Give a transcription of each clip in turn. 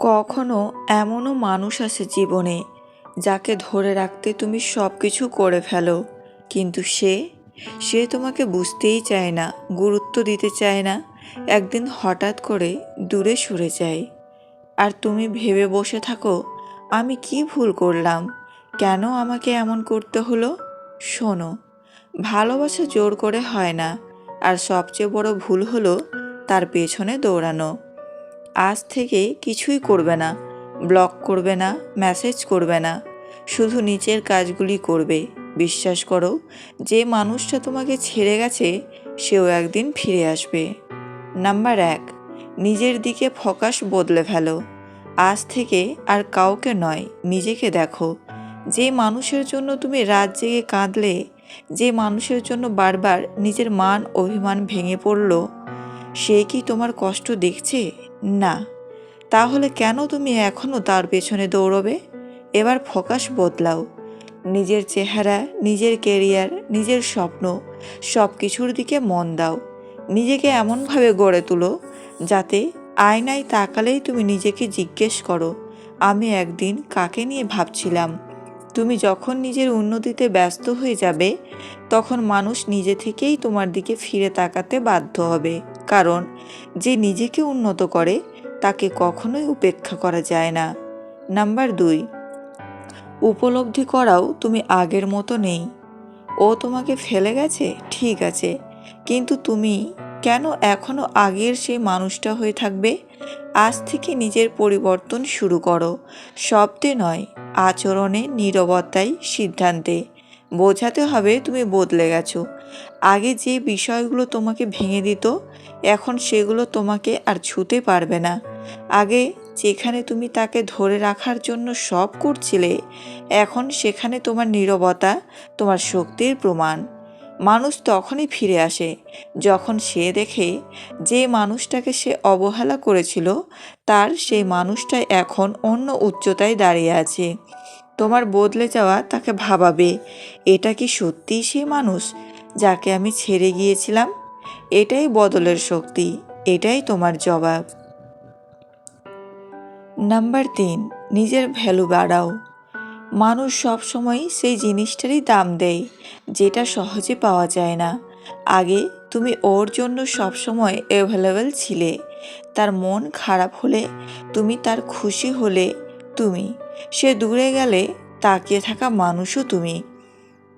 কখনো এমনও মানুষ আছে জীবনে যাকে ধরে রাখতে তুমি সব কিছু করে ফেলো। কিন্তু সে সে তোমাকে বুঝতেই চায় না, গুরুত্ব দিতে চায় না, একদিন হঠাৎ করে দূরে সরে যায়। আর তুমি ভেবে বসে থাকো, আমি কি ভুল করলাম? কেন আমাকে এমন করতে হলো? শোনো, ভালোবাসা জোর করে হয় না, আর সবচেয়ে বড় ভুল হলো তার পেছনে দৌড়ানো। আজ থেকে কিছুই করবে না। ব্লক করবে না, মেসেজ করবে না। শুধু নিচের কাজগুলি করবে। বিশ্বাস করো, যে মানুষটা তোমাকে ছেড়ে গেছে, সেও একদিন ফিরে আসবে। নাম্বার এক, নিজের দিকে ফোকাস বদলে ফেলো। আজ থেকে আর কাউকে নয়, নিজেকে দেখো। যে মানুষের জন্য তুমি রাত জেগে কাঁদলে, যে মানুষের জন্য বারবার নিজের মান অভিমান ভেঙে পড়ল, সে কি তোমার কষ্ট দেখছে? না, তাহলে কেন তুমি এখনও তার পেছনে দৌড়বে? এবার ফোকাস বদলাও। নিজের চেহারা, নিজের কেরিয়ার নিজের স্বপ্ন সব কিছুর দিকে মন দাও। নিজেকে এমনভাবে গড়ে তুলো যাতে আয়নায় তাকালেই তুমি নিজেকে জিজ্ঞেস করো, আমি একদিন কাকে নিয়ে ভাবছিলাম? তুমি যখন নিজের উন্নতিতে ব্যস্ত হয়ে যাবে, তখন মানুষ নিজে থেকেই তোমার দিকে ফিরে তাকাতে বাধ্য হবে। কারণ যে নিজেকে উন্নত করে, তাকে কখনোই উপেক্ষা করা যায় না। নাম্বার দুই, উপলব্ধি করাও তুমি আগের মতো নেই। ও তোমাকে ফেলে গেছে? ঠিক আছে। কিন্তু তুমি কেন এখনও আগের সেই মানুষটা হয়ে থাকবে? আজ থেকে নিজের পরিবর্তন শুরু করো। শব্দে নয়, আচরণে নীরবতায় সিদ্ধান্তে। বোঝাতে হবে তুমি বদলে গেছো। আগে যে বিষয়গুলো তোমাকে ভেঙে দিত, এখন সেগুলো তোমাকে আর ছুতে পারবে না। আগে যেখানে তুমি তাকে ধরে রাখার জন্য সব করছিলে, এখন সেখানে তোমার নীরবতা, তোমার শক্তির প্রমাণ। মানুষ তখনই ফিরে আসে, যখন সে দেখে যে মানুষটাকে সে অবহেলা করেছিল, তার সেই মানুষটাই এখন অন্য উচ্চতায় দাঁড়িয়ে আছে। তোমার বদলে যাওয়া তাকে ভাবাবে, এটা কি সত্যিই সে মানুষ? যাকে আমি ছেড়ে গিয়েছিলাম, এটাই বদলের শক্তি, এটাই তোমার জবাব। নাম্বার তিন, নিজের ভ্যালু বাড়াও। মানুষ সবসময় সেই জিনিসটারই দাম দেয়, যেটা সহজে পাওয়া যায় না। আগে তুমি ওর জন্য সবসময় অ্যাভেলেবেল ছিলে। তার মন খারাপ হলে তুমি তার খুশি হলে তুমি। সে দূরে গেলে তাকিয়ে থাকা মানুষও তুমি।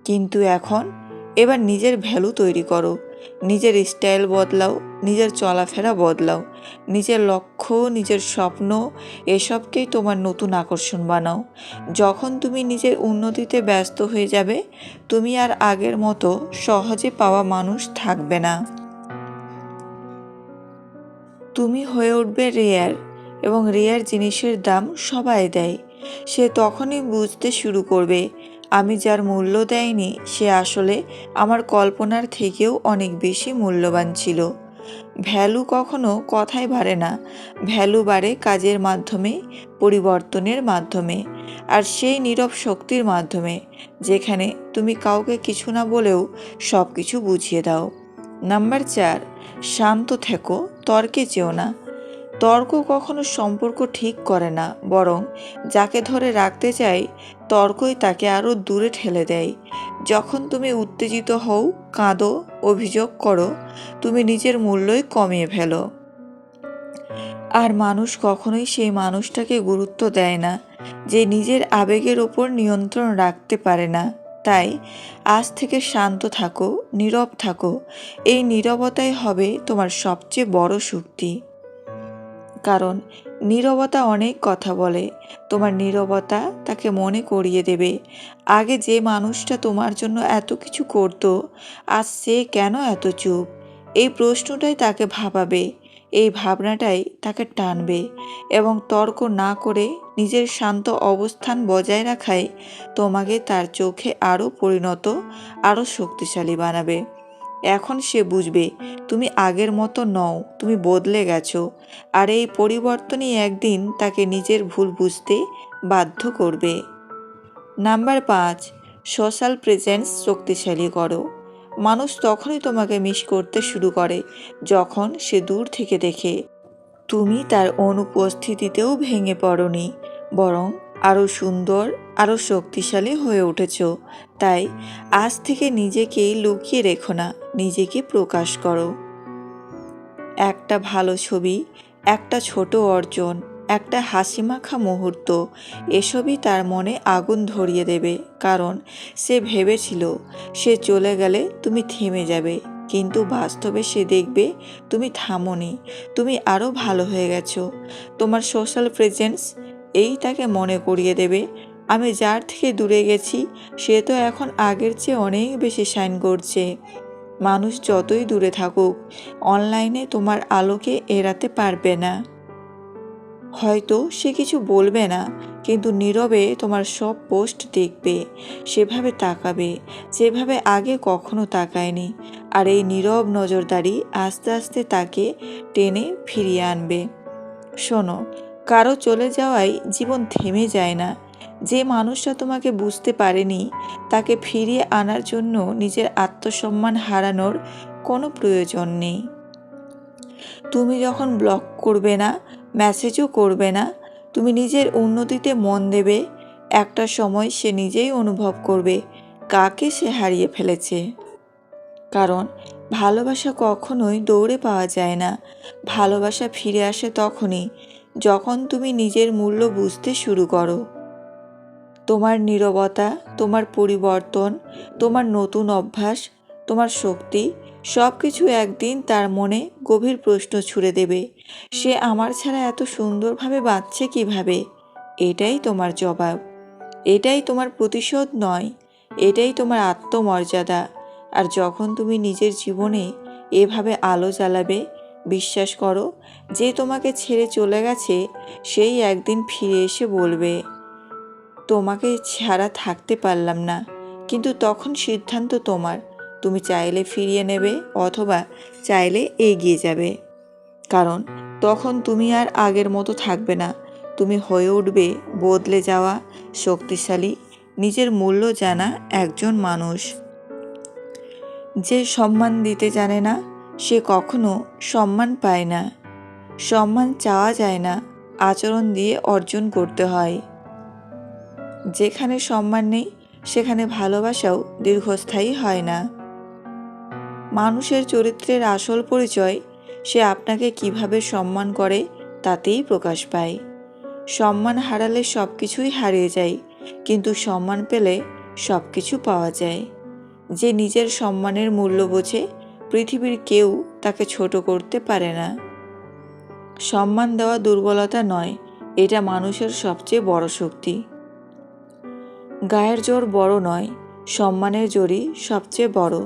কিন্তু এখন এবার নিজের ভ্যালু তৈরি করো। নিজের স্টাইল বদলাও, নিজের চলাফেরা বদলাও, নিজের লক্ষ্য, নিজের স্বপ্ন, এসবকেই তোমার নতুন আকর্ষণ বানাও। যখন তুমি নিজের উন্নতিতে ব্যস্ত হয়ে যাবে, তুমি আর আগের মতো সহজে পাওয়া মানুষ থাকবে না। তুমি হয়ে উঠবে রেয়ার এবং রেয়ার জিনিসের দাম সবাই দেয়। সে তখনই বুঝতে শুরু করবে আমি যার মূল্য দেয়নি, সে আসলে আমার কল্পনার থেকেও অনেক বেশি মূল্যবান ছিল। ভ্যালু কখনো কথায় বাড়ে না। ভ্যালু বাড়ে কাজের মাধ্যমে, পরিবর্তনের মাধ্যমে, আর সেই নীরব শক্তির মাধ্যমে, যেখানে তুমি কাউকে কিছু না বলেও সব কিছু বুঝিয়ে দাও। নাম্বার চার, শান্ত থেকো, তর্কে চেও না। তর্ক কখনো সম্পর্ক ঠিক করে না, বরং যাকে ধরে রাখতে চাই, তর্কই তাকে আরও দূরে ঠেলে দেয়। যখন তুমি উত্তেজিত হও, কাঁদো, অভিযোগ করো, তুমি নিজের মূল্যই কমিয়ে ফেলো। আর মানুষ কখনোই সেই মানুষটাকে গুরুত্ব দেয় না, যে নিজের আবেগের ওপর নিয়ন্ত্রণ রাখতে পারে না। তাই আজ থেকে শান্ত থাকো, নীরব থাকো, এই নীরবতাই হবে তোমার সবচেয়ে বড় শক্তি। কারণ নীরবতা অনেক কথা বলে। তোমার নীরবতা তাকে মনে করিয়ে দেবে। আগে যে মানুষটা তোমার জন্য এত কিছু করতো, আজ সে কেন এত চুপ? এই প্রশ্নটাই তাকে ভাবাবে। এই ভাবনাটাই তাকে টানবে। এবং তর্ক না করে নিজের শান্ত অবস্থান বজায় রাখায় তোমাকে তার চোখে আরও পরিণত আরও শক্তিশালী বানাবে। এখন সে বুঝবে, তুমি আগের মতো নও, তুমি বদলে গেছো। আর এই পরিবর্তনই একদিন তাকে নিজের ভুল বুঝতে বাধ্য করবে। নাম্বার পাঁচ, সোশ্যাল প্রেজেন্স শক্তিশালী করো। মানুষ তখনই তোমাকে মিস করতে শুরু করে, যখন সে দূর থেকে দেখে, তুমি তার অনুপস্থিতিতেও ভেঙে পড়নি, বরং আরও সুন্দর আরও শক্তিশালী হয়ে উঠেছ। তাই আজ থেকে নিজেকেই লুকিয়ে রেখো না, নিজেকে প্রকাশ করো। একটা ভালো ছবি, একটা ছোট অর্জন, একটা হাসিমাখা মুহূর্ত, এসবই তার মনে আগুন ধরিয়ে দেবে, কারণ সে ভেবেছিল, সে চলে গেলে তুমি থেমে যাবে, কিন্তু বাস্তবে সে দেখবে, তুমি থামোনি, তুমি আরও ভালো হয়ে গেছো। তোমার সোশ্যাল প্রেজেন্স এই তাকে মনে করিয়ে দেবে আমি যার থেকে দূরে গেছি, সে তো এখন আগের চেয়ে অনেক বেশি শাইন করছে। মানুষ যতই দূরে থাকুক, অনলাইনে তোমার আলোকে এড়াতে পারবে না। হয়তো সে কিছু বলবে না, কিন্তু নীরবে তোমার সব পোস্ট দেখবে, সেভাবে তাকাবে, যেভাবে আগে কখনো তাকায়নি। আর এই নীরব নজরদারি আস্তে আস্তে তাকে টেনে ফিরিয়ে আনবে। শোনো, কারও চলে যাওয়ায় জীবন থেমে যায় না। যে মানুষটা তোমাকে বুঝতে পারেনি, তাকে ফিরিয়ে আনার জন্য নিজের আত্মসম্মান হারানোর কোনো প্রয়োজন নেই। তুমি যখন ব্লক করবে না মেসেজও করবে না, তুমি নিজের উন্নতিতে মন দেবে, একটা সময় সে নিজেই অনুভব করবে কাকে সে হারিয়ে ফেলেছে। কারণ ভালোবাসা কখনোই দৌড়ে পাওয়া যায় না, ভালোবাসা ফিরে আসে তখনই, যখন তুমি নিজের মূল্য বুঝতে শুরু করো। তোমার নীরবতা, তোমার পরিবর্তন, তোমার নতুন অভ্যাস, তোমার শক্তি সব কিছু একদিন তার মনে গভীর প্রশ্ন ছুড়ে দেবে। সে আমার ছাড়া এত সুন্দরভাবে বাঁচছে কীভাবে? এটাই তোমার জবাব। এটাই তোমার প্রতিশোধ নয়। এটাই তোমার আত্মমর্যাদা। আর যখন তুমি নিজের জীবনে এভাবে আলো জ্বালাবে, বিশ্বাস করো, যে তোমাকে ছেড়ে চলে গেছে, সেই একদিন ফিরে এসে বলবে। তোমাকে ছাড়া থাকতে পারলাম না। কিন্তু তখন সিদ্ধান্ত তোমার। তুমি চাইলে ফিরিয়ে নেবে অথবা চাইলে এগিয়ে যাবে। কারণ তখন তুমি আর আগের মতো থাকবে না। তুমি হয়ে উঠবে বদলে যাওয়া, শক্তিশালী, নিজের মূল্য জানা একজন মানুষ। যে সম্মান দিতে জানে না, সে কখনো সম্মান পায় না। সম্মান চাওয়া যায় না, আচরণ দিয়ে অর্জন করতে হয়। যেখানে সম্মান নেই, সেখানে ভালোবাসাও দীর্ঘস্থায়ী হয় না। মানুষের চরিত্রের আসল পরিচয় সে আপনাকে কীভাবে সম্মান করে তাতেই প্রকাশ পায়। সম্মান হারালে সব কিছুই হারিয়ে যায়, কিন্তু সম্মান পেলে সব কিছু পাওয়া যায়। যে নিজের সম্মানের মূল্য বোঝে, পৃথিবীর কেউ তাকে ছোট করতে পারে না। সম্মান দেওয়া দুর্বলতা নয়, এটা মানুষের সবচেয়ে বড় শক্তি। গায়ের জোর বড় নয়, সম্মানের জোরই সবচেয়ে বড়।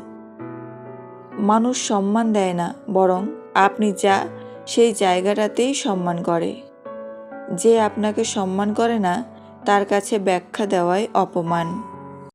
মানুষ সম্মান দেয় না, বরং আপনি যা, সেই জায়গাটাতেই সম্মান করে। যে আপনাকে সম্মান করে না, তার কাছে ব্যাখ্যা দেওয়াই অপমান।